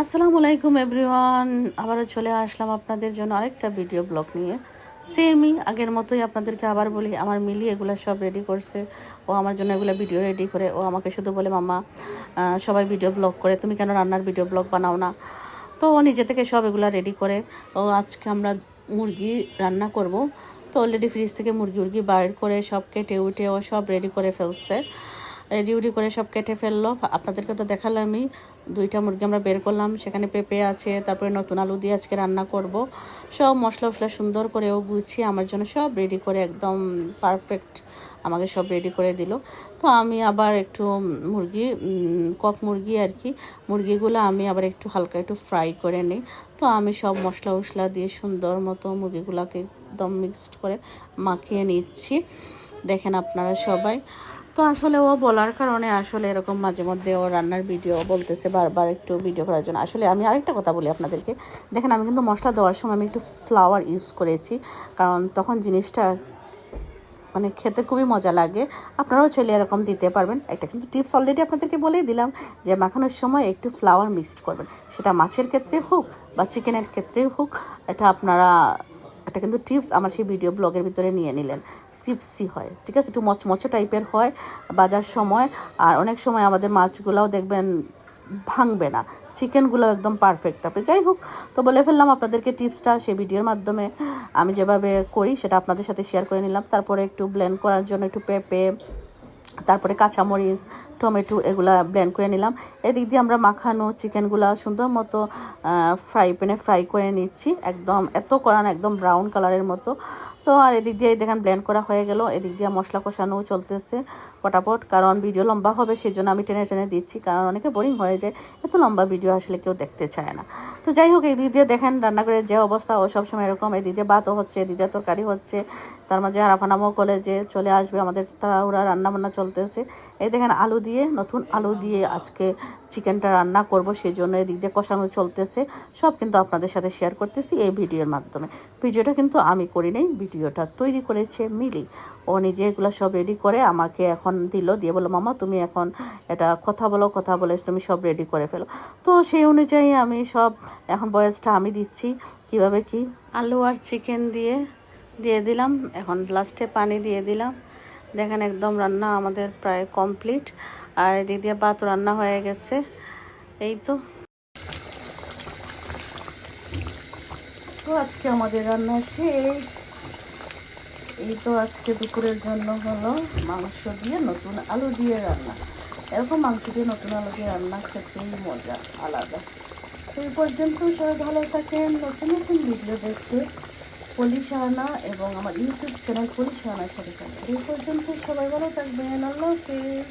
আসসালামু আলাইকুম এভরিওয়ান, আবারও চলে আসলাম আপনাদের জন্য আরেকটা ভিডিও ব্লগ নিয়ে। সেমই আগের মতোই আপনাদেরকে আবার বলি, আমার মিলি এগুলো সব রেডি করছে। ও আমার জন্য এগুলো ভিডিও রেডি করে, ও আমাকে শুধু বলে মামা সবাই ভিডিও ব্লগ করে, তুমি কেন রান্নার ভিডিও ব্লগ বানাও না? তো ও নিজে থেকে সব এগুলো রেডি করে। ও আজকে আমরা মুরগি রান্না করব। তো অলরেডি ফ্রিজ থেকে মুরগি উরগি বাইর করে সব কেটে উঠে ও সব রেডি করে ফেলছে। রেডি উডি করে সব কেটে ফেলল। আপনাদেরকে তো দেখালামই দুইটা মুরগি আমরা বের করলাম, সেখানে পেঁপে আছে, তারপরে নতুন আলু দিয়ে আজকে রান্না করব। সব মশলা ফসলা সুন্দর করে ও গুছিয়ে আমার জন্য সব রেডি করে একদম পারফেক্ট আমাকে সব রেডি করে দিল। তো আমি আবার একটু মুরগি কক মুরগি আর কি, মুরগিগুলো আমি আবার একটু হালকা একটু ফ্রাই করে নিই। তো আমি সব মশলা উশলা দিয়ে সুন্দর মতো মুরগিগুলোকে একদম মিক্সড করে মাখিয়ে নিচ্ছি। দেখেন আপনারা সবাই। তো আসলে ও বলার কারণে আসলে এরকম মাঝে মধ্যে ও রান্নার ভিডিও বলতেছে বারবার একটু ভিডিও করার জন্য। আসলে আমি আরেকটা কথা বলি আপনাদেরকে। দেখেন, আমি কিন্তু মশলা দেওয়ার সময় আমি একটু ফ্লাওয়ার ইউজ করেছি, কারণ তখন জিনিসটা মানে খেতে খুবই মজা লাগে। আপনারাও ছেলে এরকম দিতে পারবেন। একটা কিন্তু টিপস অলরেডি আপনাদেরকে বলেই দিলাম যে মাখানোর সময় একটু ফ্লাওয়ার মিক্সড করবেন। সেটা মাছের ক্ষেত্রে হোক বা চিকেনের ক্ষেত্রেই হোক, এটা আপনারা একটা কিন্তু টিপস আমার সেই ভিডিও ব্লগের ভিতরে নিয়ে নিলেন। ক্রিপসি হয়, ঠিক আছে? একটু মচমচে টাইপের হয় বাজার সময়। আর অনেক সময় আমাদের মাছগুলোও দেখবেন ভাঙবে না। চিকেনগুলো একদম পারফেক্ট তারপরে যাই হোক, তো বলে ফেললাম আপনাদেরকে টিপসটা সেই ভিডিওর মাধ্যমে। আমি যেভাবে করি সেটা আপনাদের সাথে শেয়ার করে নিলাম। তারপরে একটু ব্লেন্ড করার জন্য একটু পেঁপে তারপরে কাঁচামরিচ, টমেটো এগুলা ব্লেন্ড করে নিলাম। এদিক দিয়ে আমরা মাখানো চিকেনগুলা সুন্দর মতো ফ্রাই প্যানে ফ্রাই করে নিচ্ছি। একদম, এত করা না, একদম ব্রাউন কালারের মতো। তো আর এদিক দিয়ে দেখেন ব্লেন্ড করা হয়ে গেল। এদিক দিয়ে মশলা কষানো চলতেছে পটাপট। কারণ ভিডিও লম্বা হবে সেই জন্য আমি টেনে টেনে দিচ্ছি। কারণ অনেকে বোরিং হয়ে যায়। এত লম্বা ভিডিও আসলে কেউ দেখতে চায় না। তো যাই হোক, এদিক দিয়ে দেখেন রান্নাঘরের যে অবস্থা, ও সবসময় এরকম। এদিক দিয়ে ভাতও হচ্ছে, এদিক দিয়ে তরকারি হচ্ছে। তার মাঝে আরাফানামও কলেজে চলে আসবে। আমাদের তাড়াহুড়া রান্না বান্না চলতেছে। এই দেখেন আলু দিয়ে, নতুন আলু দিয়ে আজকে চিকেনটা রান্না করব সেই জন্য এদিক দিয়ে কষানো চলতেছে। সব কিন্তু আপনাদের সাথে শেয়ার করতেছি এই ভিডিওর মাধ্যমে। ভিডিওটা কিন্তু আমি করি নাই, ভিডিওটা তৈরি করেছে মিলি। ও নিজে এগুলো সব রেডি করে আমাকে এখন দিল, দিয়ে বলল, মামা, তুমি এখন এটা কথা বলো, কথা বলে তুমি সব রেডি করে ফেলো। তো সেই অনুযায়ী আমি সব, এখন বয়সটা আমি দিচ্ছি, কীভাবে কি? আলু আর চিকেন দিয়ে দিয়ে দিলাম। এখন লাস্টে পানি দিয়ে দিলাম। দেখেন একদম রান্না আমাদের প্রায় কমপ্লিট। আর এদিক দিয়ে ভাত রান্না হয়ে গেছে। এই তো। আজকে আমাদের রান্না শেষ। এই তো আজকে দুপুরের জন্য হলো মাংস দিয়ে নতুন আলু দিয়ে রান্না। এরকম মাংস দিয়ে নতুন আলু দিয়ে রান্না খেতেই মজা আলাদা। এই পর্যন্ত সবাই ভালো থাকেন। নতুন নতুন ভিডিও দেখতে পলিশানা এবং আমার ইউটিউব চ্যানেল পলিশানার সাথে থাকবেন। এই পর্যন্ত সবাই ভালো থাকবেন। আল্লাহ হাফিজ।